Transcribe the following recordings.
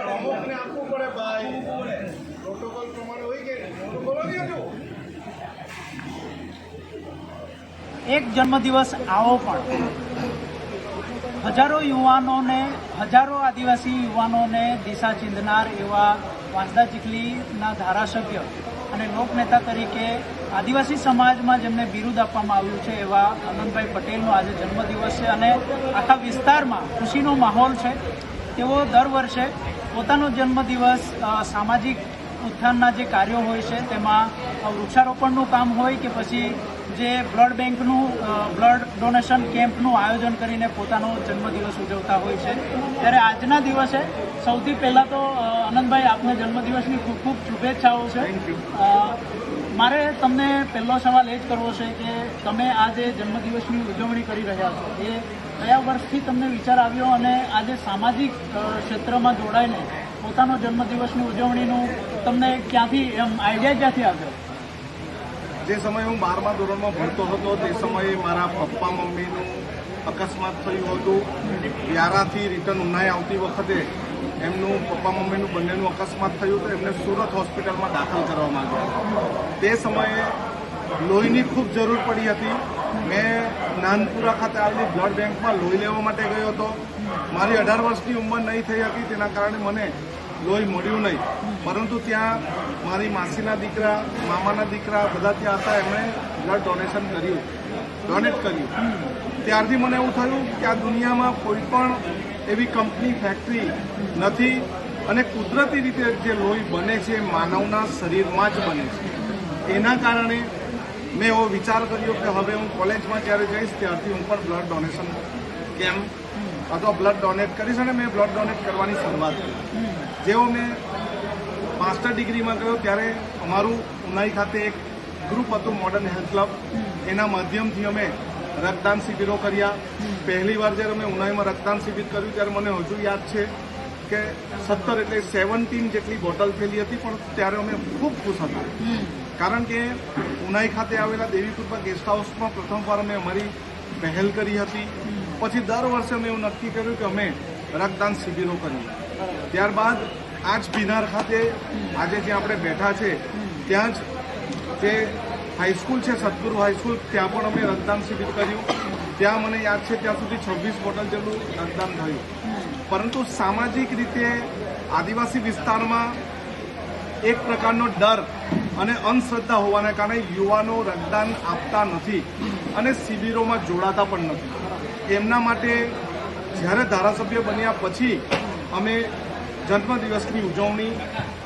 પ્રમુખને આપવું પડે એક જન્મદિવસ આવો પણ. હજારો યુવાનોને, હજારો આદિવાસી યુવાનોને દિશા ચીંધનાર એવા વાંસદા ચીખલીના ધારાસભ્ય અને લોકનેતા તરીકે આદિવાસી સમાજમાં જેમને બિરુદ આપવામાં આવ્યું છે એવા આનંદભાઈ પટેલનો આજે જન્મદિવસ છે અને આખા વિસ્તારમાં ખુશીનો માહોલ છે. તેઓ દર વર્ષે પોતાનો જન્મદિવસ સામાજિક ઉત્થાનના જે કાર્યો હોય છે તેમાં વૃક્ષારોપણનું કામ હોય કે પછી જે બ્લડ બેંકનું બ્લડ ડોનેશન કેમ્પનું આયોજન કરીને પોતાનો જન્મદિવસ ઉજવતા હોય છે. ત્યારે આજના દિવસે સૌથી પહેલાં તો આનંદભાઈ આપને જન્મદિવસની ખૂબ ખૂબ શુભેચ્છાઓ છે. મારે તમને પહેલો સવાલ એ જ કરવો છે કે તમે આ જે જન્મદિવસની ઉજવણી કરી રહ્યા છો એ કયા વર્ષથી તમને વિચાર આવ્યો અને આજે સામાજિક ક્ષેત્રમાં જોડાઈને પોતાનો જન્મદિવસની ઉજવણીનું તમને ક્યાંથી એમ આઈડિયા ક્યાંથી આવ્યો? જે સમયે હું બારમા ધોરણમાં ભણતો હતો, તે સમયે મારા પપ્પા મમ્મીનું અકસ્માત થયું હતું. વ્યારાથી રિટર્ન ઉનાઈ આવતી વખતે એમનું પપ્પા, મમ્મીનું બંનેનું અકસ્માત થયું તો એમને સુરત હોસ્પિટલમાં દાખલ કરવામાં આવ્યા. તે સમયે લોહીની ખૂબ જરૂર પડી હતી. મેં નાનપુરા ખાતે આવેલી બ્લડ બેંકમાં લોહી લેવા માટે ગયો હતો. મારી અઢાર વર્ષની ઉંમર નહીં થઈ હતી, તેના કારણે મને લોહી મળ્યું નહીં. પરંતુ ત્યાં મારી માસીના દીકરા, મામાના દીકરા બધા ત્યાં હતા, એમણે બ્લડ ડોનેશન કર્યું ડોનેટ કર્યું. ત્યારથી મને એવું થયું કે આ દુનિયામાં કોઈ પણ એવી કંપની ફેક્ટરી નથી અને કુદરતી રીતે જે લોહી બને છે માનવના શરીરમાં જ બને છે. એના કારણે મેં એવો વિચાર કર્યો કે હવે હું કોલેજમાં જ્યારે જઈશ, ત્યારથી હું પણ બ્લડ ડોનેશન કેમ્પ અથવા બ્લડ ડોનેટ કરીશ અને મેં બ્લડ ડોનેટ કરવાની શરૂઆત કરી. જેવો મેં માસ્ટર ડિગ્રીમાં ગયો ત્યારે અમારું ઉનાઈ ખાતે એક ગ્રુપ હતું મોડર્ન હેલ્થ ક્લબ એના માધ્યમથી અમે રક્તદાન શિબિરો કર્યા. પહેલી વાર જ્યારે અમે ઉનાઈમાં રક્તદાન શિબિર કર્યું ત્યારે મને હજુ યાદ છે કે સત્તર એટલે સેવન્ટીન જેટલી બોટલ થયેલી હતી, પણ ત્યારે અમે ખૂબ ખુશ હતા. કારણ કે ઉનાઈ ખાતે આવેલા દેવીકૃપા ગેસ્ટ હાઉસમાં પ્રથમવાર અમે અમારી પહેલ કરી હતી. પછી દર વર્ષે અમે એવું નક્કી કર્યું કે અમે રક્તદાન શિબિરો કરીએ. ત્યારબાદ આ જ બિનાર ખાતે આજે જ્યાં આપણે બેઠા છે, ત્યાં જ જે હાઈસ્કૂલ છે, સદગુરુ હાઈસ્કૂલ ત્યાં પણ અમે રક્તદાન શિબિર કર્યું. ત્યાં મને યાદ છે, ત્યાં સુધી છવ્વીસ બોટલ જેટલું રક્તદાન થયું. પરંતુ સામાજિક રીતે આદિવાસી વિસ્તારમાં એક પ્રકારનો ડર અને અંધશ્રદ્ધા હોવાને કારણે યુવાનો રક્તદાન આપતા નથી અને શિબિરોમાં જોડાતા પણ નથી. એમના માટે જ્યારે ધારાસભ્ય બન્યા પછી અમે જન્મદિવસની ઉજવણી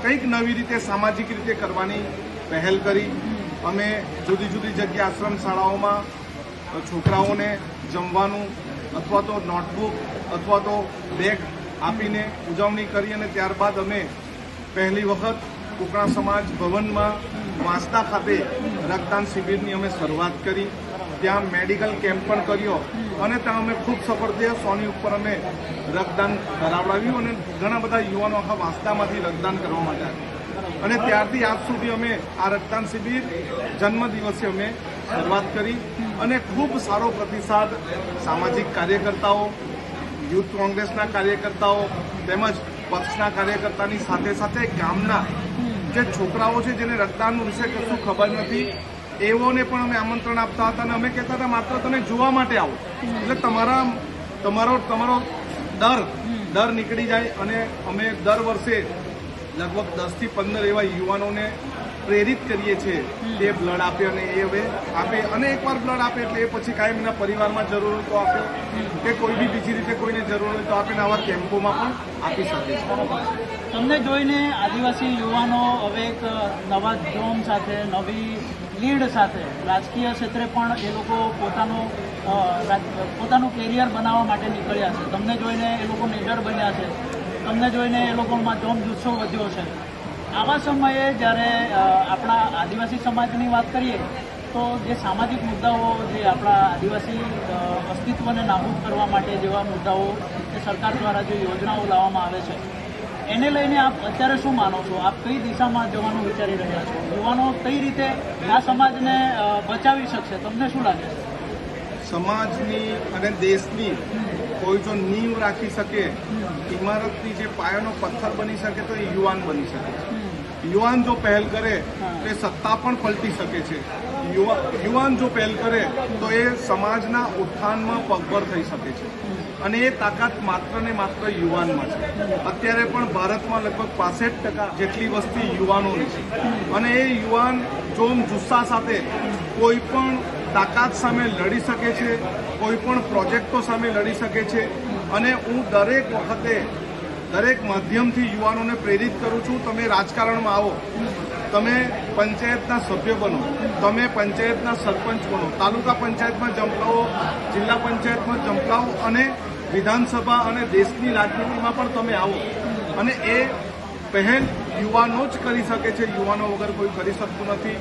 કંઈક નવી રીતે, સામાજિક રીતે કરવાની પહેલ કરી. અમે જુદી જુદી જગ્યા આશ્રમ શાળાઓમાં છોકરાઓને જમવાનું અથવા તો નોટબુક અથવા તો બેગ આપીને ઉજવણી કરી અને ત્યારબાદ અમે પહેલી વખત કોકણા સમાજ ભવનમાં વાંસદા ખાતે રક્તદાન શિબિરની અમે શરૂઆત કરી. ત્યાં મેડિકલ કેમ્પ પણ કર્યો અને ત્યાં અમે ખૂબ સફળ થયા. સોની ઉપર અમે રક્તદાન કરાવડાવ્યું અને ઘણા બધા યુવાનો આખા વાંસદામાંથી રક્તદાન કરવા માટે અને ત્યારથી આજ સુધી અમે આ રક્તદાન શિબિર જન્મદિવસે અમે શરૂઆત કરી અને ખૂબ સારો પ્રતિસાદ સામાજિક કાર્યકર્તાઓ, યુથ કોંગ્રેસના કાર્યકર્તાઓ તેમજ પક્ષના કાર્યકર્તાની સાથે સાથે ગામના જે છોકરાઓ છે જેને રક્તદાન વિશે કશું ખબર નથી એવોને પણ અમે આમંત્રણ આપતા હતા અને અમે કહેતા હતા માત્ર તમે જોવા માટે આવો. એટલે તમારા તમારો તમારો ડર ડર નીકળી જાય અને અમે દર વર્ષે લગભગ દસથી પંદર એવા યુવાનોને પ્રેરિત કરીએ છીએ કે બ્લડ આપે અને એ હવે આપે અને એકવાર બ્લડ આપે એટલે એ પછી કાયમ એના પરિવારમાં જરૂર હોય તો આપે કે કોઈ બી બીજી રીતે કોઈને જરૂર હોય તો આપે ને આવા કેમ્પોમાં પણ આપી શકે છે તમને જોઈને આદિવાસી યુવાનો હવે એક નવા જોમ સાથે નવી લીડ સાથે રાજકીય ક્ષેત્રે પણ એ લોકો પોતાનું પોતાનું કેરિયર બનાવવા માટે નીકળ્યા છે. તમને જોઈને એ લોકો નીડર બન્યા છે. તમને જોઈને એ લોકોમાં જોમ જુસ્સો વધ્યો છે. આવા સમયે જ્યારે આપણા આદિવાસી સમાજની વાત કરીએ, તો જે સામાજિક મુદ્દાઓ જે આપણા આદિવાસી અસ્તિત્વને નાબૂદ કરવા માટે જેવા મુદ્દાઓ એ સરકાર દ્વારા જે યોજનાઓ લાવવામાં આવે છે એને લઈને આપ અત્યારે શું માનો છો? આપ કઈ દિશામાં જવાનું વિચારી રહ્યા છો? યુવાનો કઈ રીતે આ સમાજને બચાવી શકશે? તમને શું લાગે છે? સમાજની અને દેશની કોઈ જો નીવ રાખી શકે ઇમારતની જે પાયાનો પથ્થર બની શકે તો એ યુવાન બની શકે. છે યુવાન જો પહેલ કરે તો એ સત્તા પણ પલટી શકે છે. યુવા યુવાન જો પહેલ કરે તો એ સમાજના ઉત્થાનમાં પગભર થઈ શકે છે. અને એ તાકાત માત્ર ને માત્ર યુવાનમાં છે. અત્યારે પણ ભારતમાં લગભગ પાસઠ ટકા જેટલી વસ્તી યુવાનોની છે. અને એ યુવાન જોમ જુસ્સા સાથે કોઈ પણ તાકાત સામે લડી શકે છે, કોઈ પણ પ્રોજેક્ટો સામે લડી શકે છે. અને હું દરેક વખતે દરેક માધ્યમથી યુવાનોને પ્રેરિત કરું છું, તમે રાજકારણમાં આવો. તમે પંચાયતના સભ્ય બનો. તમે પંચાયતના સરપંચ બનો. તાલુકા પંચાયતમાં ચમકાવો જિલ્લા પંચાયતમાં ચમકાવો અને વિધાનસભા અને દેશની રાજનીતિમાં પણ તમે આવો. અને એ પહેલ યુવાનો જ કરી શકે છે. યુવાનો વગર કોઈ કરી શકતું નથી.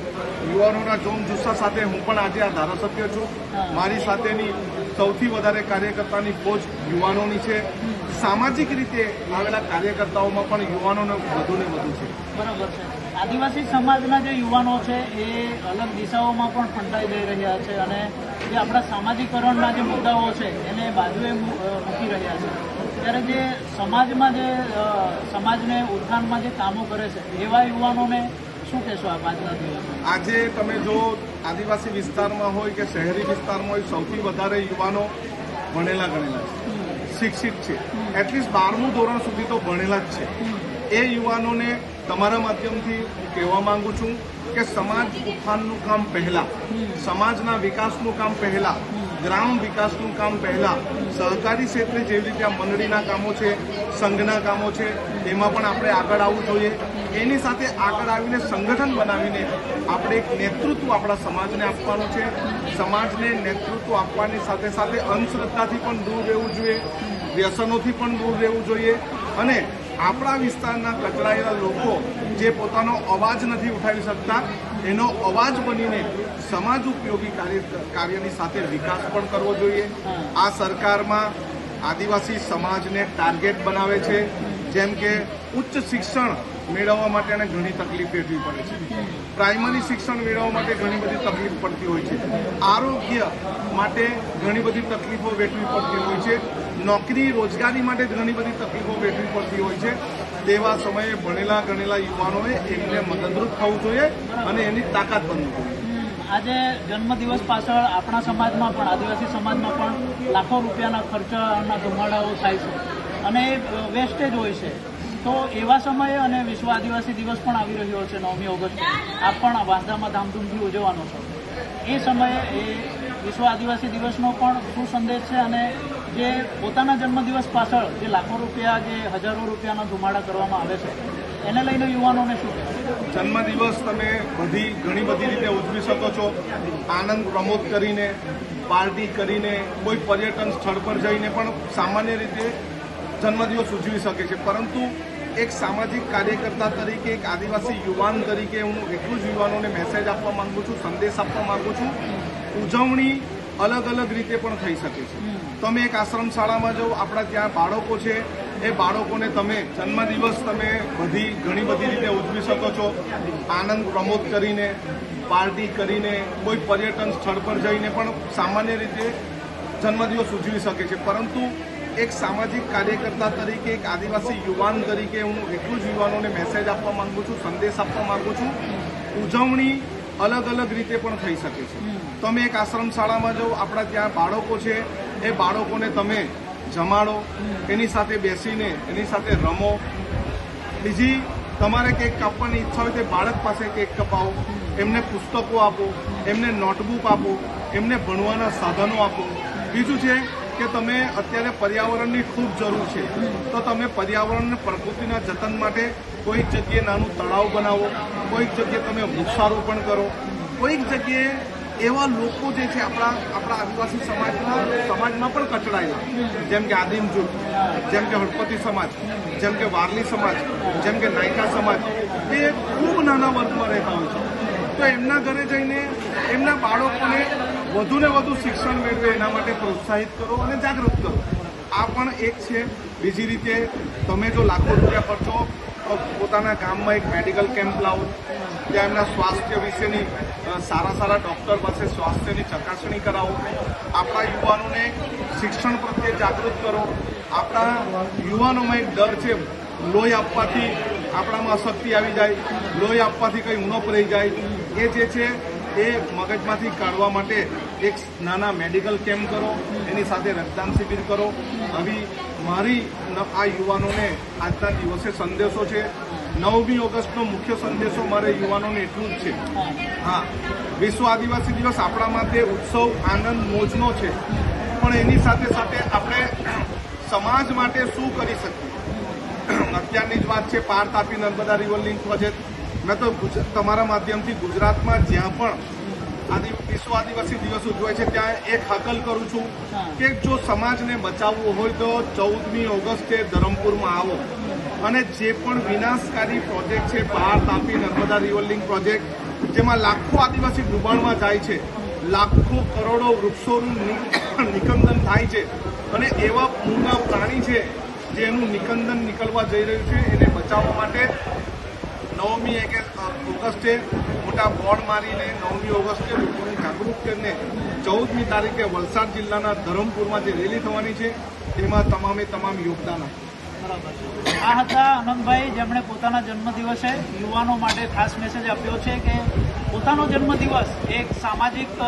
યુવાનોના જોમ જુસ્સા સાથે હું પણ આજે આ ધારાસભ્ય છું. મારી સાથેની સૌથી વધારે કાર્યકર્તાની ફોજ યુવાનોની છે. સામાજિક રીતે આવેલા કાર્યકર્તાઓમાં પણ યુવાનોને વધુ ને વધુ છે. બરાબર છે. આદિવાસી સમાજના જે યુવાનો છે એ અલગ દિશાઓમાં પણ ફંટાઈ જઈ રહ્યા છે અને જે આપણા સામાજિકરણના જે મુદ્દાઓ છે એને બાજુએ મૂકી રહ્યા છે. ત્યારે જે સમાજમાં જે સમાજને ઉત્થાનમાં જે કામો કરે છે એવા યુવાનોને શું કહેશો આ આજના દિવસમાં આજે તમે જો આદિવાસી વિસ્તારમાં હોય કે શહેરી વિસ્તારમાં હોય સૌથી વધારે યુવાનો ભણેલા ગણેલા છે. શિક્ષિત છે. એટલીસ્ટ બારમું ધોરણ સુધી તો ભણેલા જ છે. એ યુવાનોને તમારા માધ્યમથી હું કહેવા માંગુ છું કે સમાજ ઉત્થાનનું કામ પહેલા, સમાજના વિકાસનું કામ પહેલા, ગ્રામ વિકાસનું કામ પહેલા, સહકારી ક્ષેત્રે જેવી રીતે આ મંડળીના કામો છે, સંઘના કામો છે, એમાં પણ આપણે આગળ આવવું જોઈએ. એની સાથે આગળ આવીને સંગઠન બનાવીને આપણે એક નેતૃત્વ આપણા સમાજને આપવાનું છે. સમાજને નેતૃત્વ આપવાની સાથે સાથે અંધશ્રદ્ધાથી પણ દૂર રહેવું જોઈએ, વ્યસનોથી પણ દૂર રહેવું જોઈએ. અને આપણા વિસ્તારના કચડાયેલા લોકો જે પોતાનો અવાજ નથી ઉઠાવી શકતા એનો અવાજ બનીને સમાજ ઉપયોગી કાર્ય કાર્યની સાથે વિકાસ પણ કરવો જોઈએ. આ સરકારમાં આદિવાસી સમાજને ટાર્ગેટ બનાવે છે. જેમ કે ઉચ્ચ શિક્ષણ મેળવવા માટે એને ઘણી તકલીફ વેઠવી પડે છે. પ્રાઇમરી શિક્ષણ મેળવવા માટે ઘણી બધી તકલીફ પડતી હોય છે. આરોગ્ય માટે ઘણી બધી તકલીફો વેઠવી પડતી હોય છે. નોકરી, રોજગારી માટે ઘણી બધી તકલીફો વેઠવી પડતી હોય છે. તેવા સમયે ભણેલા ગણેલા યુવાનોએ એમને મદદરૂપ થવું જોઈએ અને એની તાકાત બનવું જોઈએ. આજે જન્મદિવસ પાછળ આપણા સમાજમાં પણ, આદિવાસી સમાજમાં પણ લાખો રૂપિયાના ખર્ચાના ધુમાડાઓ થાય છે. અને એ વેસ્ટેજ હોય છે. તો એવા સમયે અને વિશ્વ આદિવાસી દિવસ પણ આવી રહ્યો છે, નવમી ઓગસ્ટ. આપ પણ વાંસદામાં ધામધૂમથી ઉજવવાનો છો. એ સમયે એ વિશ્વ આદિવાસી દિવસનો પણ શું સંદેશ છે અને જે પોતાના જન્મદિવસ પાછળ જે લાખો રૂપિયા જે હજારો રૂપિયાના ધુમાડા કરવામાં આવે છે, એને લઈને યુવાનોને શું જન્મદિવસ તમે બધી ઘણી બધી રીતે ઉજવી શકો છો. આનંદ પ્રમોદ કરીને, પાર્ટી કરીને, કોઈ પર્યટન સ્થળ પર જઈને પણ સામાન્ય રીતે જન્મદિવસ ઉજવી શકે છે. પરંતુ એક સામાજિક કાર્યકર્તા તરીકે એક આદિવાસી યુવાન તરીકે હું એટલું જ યુવાનોને મેસેજ આપવા માંગુ છું સંદેશ આપવા માંગુ છું. ઉજવણી અલગ અલગ રીતે પણ થઈ શકે છે. તમે એક આશ્રમ શાળામાં જાઓ આપણા ત્યાં બાળકો છે. એ બાળકોને તમે જન્મદિવસ તમે બધી ઘણી બધી રીતે ઉજવી શકો છો. આનંદ પ્રમોદ કરીને પાર્ટી કરીને કોઈ પર્યટન સ્થળ પર જઈને પણ સામાન્ય રીતે જન્મદિવસ ઉજવી શકે છે. પરંતુ એક સામાજિક કાર્યકર્તા તરીકે એક આદિવાસી યુવાન તરીકે હું એટલું જ યુવાનોને મેસેજ આપવા માંગુ છું સંદેશ આપવા માંગુ છું. ઉજવણી અલગ અલગ રીતે પણ થઈ શકે છે. તમે એક આશ્રમ શાળામાં જાઓ આપણા ત્યાં બાળકો છે. એ બાળકોને તમે જમાડો એની સાથે બેસીને એની સાથે રમો. બીજી તમારે કેક કાપવાની ઈચ્છા હોય તે બાળક પાસે કેક કપાવો એમને પુસ્તકો આપો એમને નોટબુક આપો એમને ભણવાના સાધનો આપો. બીજું છે કે તમે અત્યારે પર્યાવરણની ખૂબ જરૂર છે, તો તમે પર્યાવરણ પ્રકૃતિના જતન માટે કોઈક જગ્યાએ નાનું તળાવ બનાવો, કોઈક જગ્યાએ તમે વૃક્ષારોપણ કરો. કોઈક જગ્યાએ એવા લોકો જે છે આપણા આપણા આદિવાસી સમાજના, સમાજમાં પણ કચડાયેલા. જેમ કે આદિમ જૂથ, જેમ કે હળપતિ સમાજ, જેમ કે વારલી સમાજ, જેમ કે નાયકા સમાજ, એ ખૂબ નાના વર્ગમાં રહેતા હોય છે. તો એમના ઘરે જઈને એમના બાળકોને વધુ ને વધુ શિક્ષણ મેળવે એના માટે પ્રોત્સાહિત કરો અને જાગૃત કરો. આ પણ એક છે. બીજી રીતે તમે જો લાખો રૂપિયા ખર્ચો પોતાના ગામમાં એક મેડિકલ કેમ્પ લાવો. ત્યાં એમના સ્વાસ્થ્ય વિશેની સારા સારા ડૉક્ટર પાસે સ્વાસ્થ્યની ચકાસણી કરાવો. આપણા યુવાનોને શિક્ષણ પ્રત્યે જાગૃત કરો. આપણા યુવાનોમાં એક ડર છે, લોહી આપવાથી આપણામાં અશક્તિ આવી જાય, લોહી આપવાથી કંઈ ઉણપ રહી જાય. એ જે છે, એ મગજમાંથી કાઢવા માટે એક નાના મેડિકલ કેમ્પ કરો, એની સાથે રક્તદાન શિબિર કરો. આવી મારી આ યુવાનોને આજના દિવસે સંદેશો છે. નવમી ઓગસ્ટનો મુખ્ય સંદેશો મારે યુવાનોને એટલું જ છે. હા, વિશ્વ આદિવાસી દિવસ આપણા માટે ઉત્સવ, આનંદ, મોજનો છે. પણ એની સાથે સાથે આપણે સમાજ માટે શું કરી શકીએ? અત્યારની જ વાત છે Par Tapi Narmada river link project. મેં તો તમારા માધ્યમથી ગુજરાતમાં જ્યાં પણ વિશ્વ આદિવાસી દિવસ ઉજવાય છે, ત્યાં એક હકલ કરું છું કે જો સમાજને બચાવવું હોય તો ચૌદમી ઓગસ્ટે ધરમપુરમાં આવો. અને જે પણ વિનાશકારી પ્રોજેક્ટ છે, બહાર તાપી નર્મદા રિવર પ્રોજેક્ટ, જેમાં લાખો આદિવાસી ડૂબાણમાં જાય છે, લાખો કરોડો વૃક્ષોનું નિકંદન થાય છે, અને એવા મૂળના પ્રાણી છે, જેનું નિકંદન નીકળવા જઈ રહ્યું છે, એને બચાવવા માટે નવમી એક ઓગસ્ટે મોટા બોર્ડ મારીને નવમી ઓગસ્ટે લોકોને જાગૃત કરીને ચૌદમી તારીખે વલસાડ જિલ્લાના ધરમપુરમાં જે રેલી થવાની છે. તેમાં તમામે તમામ યોગદાન આપે બરાબર આ હતા આનંદભાઈ જેમણે પોતાના જન્મદિવસે યુવાનો માટે ખાસ મેસેજ આપ્યો છે કે પોતાનો જન્મદિવસ એક સામાજિક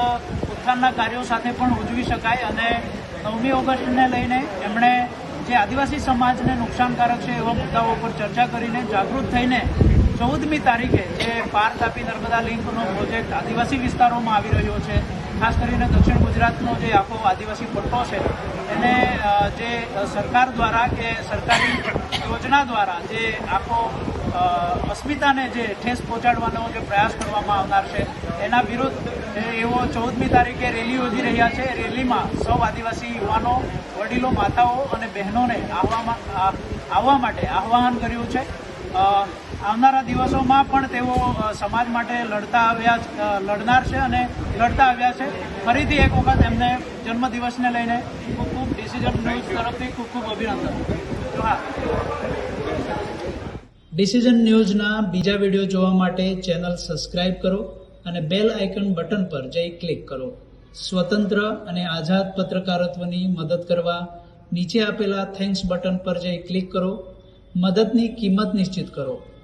ઉત્થાનના કાર્યો સાથે પણ ઉજવી શકાય અને નવમી ઓગસ્ટને લઈને એમણે જે આદિવાસી સમાજને નુકસાનકારક છે એવા મુદ્દાઓ પર ચર્ચા કરીને જાગૃત થઈને ચૌદમી તારીખે જે પાર તાપી નર્મદા લિંકનો પ્રોજેક્ટ આદિવાસી વિસ્તારોમાં આવી રહ્યો છે, ખાસ કરીને દક્ષિણ ગુજરાતનો જે આખો આદિવાસી પટ્ટો છે, એને જે સરકાર દ્વારા કે સરકારી યોજના દ્વારા જે આખો અસ્મિતાને જે ઠેસ પહોંચાડવાનો જે પ્રયાસ કરવામાં આવનાર છે, એના વિરુદ્ધ એવો ચૌદમી તારીખે રેલી યોજી રહ્યા છે. રેલીમાં સૌ આદિવાસી યુવાનો, વડીલો, માતાઓ અને બહેનોને આવવામાં, આવવા માટે આહ્વાન કર્યું છે. આવનારા દિવસોમાં પણ તેઓ સમાજ માટે લડતા આવ્યા લડનાર છે અને લડતા આવ્યા છે. ફરીથી એક વખત એમને જન્મદિવસને લઈને ખૂબ ખૂબ ડિસિઝન ન્યૂઝ તરફથી ખૂબ ખૂબ અભિનંદન. ડિસિઝન ન્યૂઝના બીજા વીડિયો જોવા માટે ચેનલ સબસ્ક્રાઇબ કરો અને બેલ આઇકન બટન પર જઈ ક્લિક કરો. સ્વતંત્ર અને આઝાદ પત્રકારત્વની મદદ કરવા નીચે આપેલા થેન્ક્સ બટન પર જઈ ક્લિક કરો. મદદની કિંમત નિશ્ચિત કરો.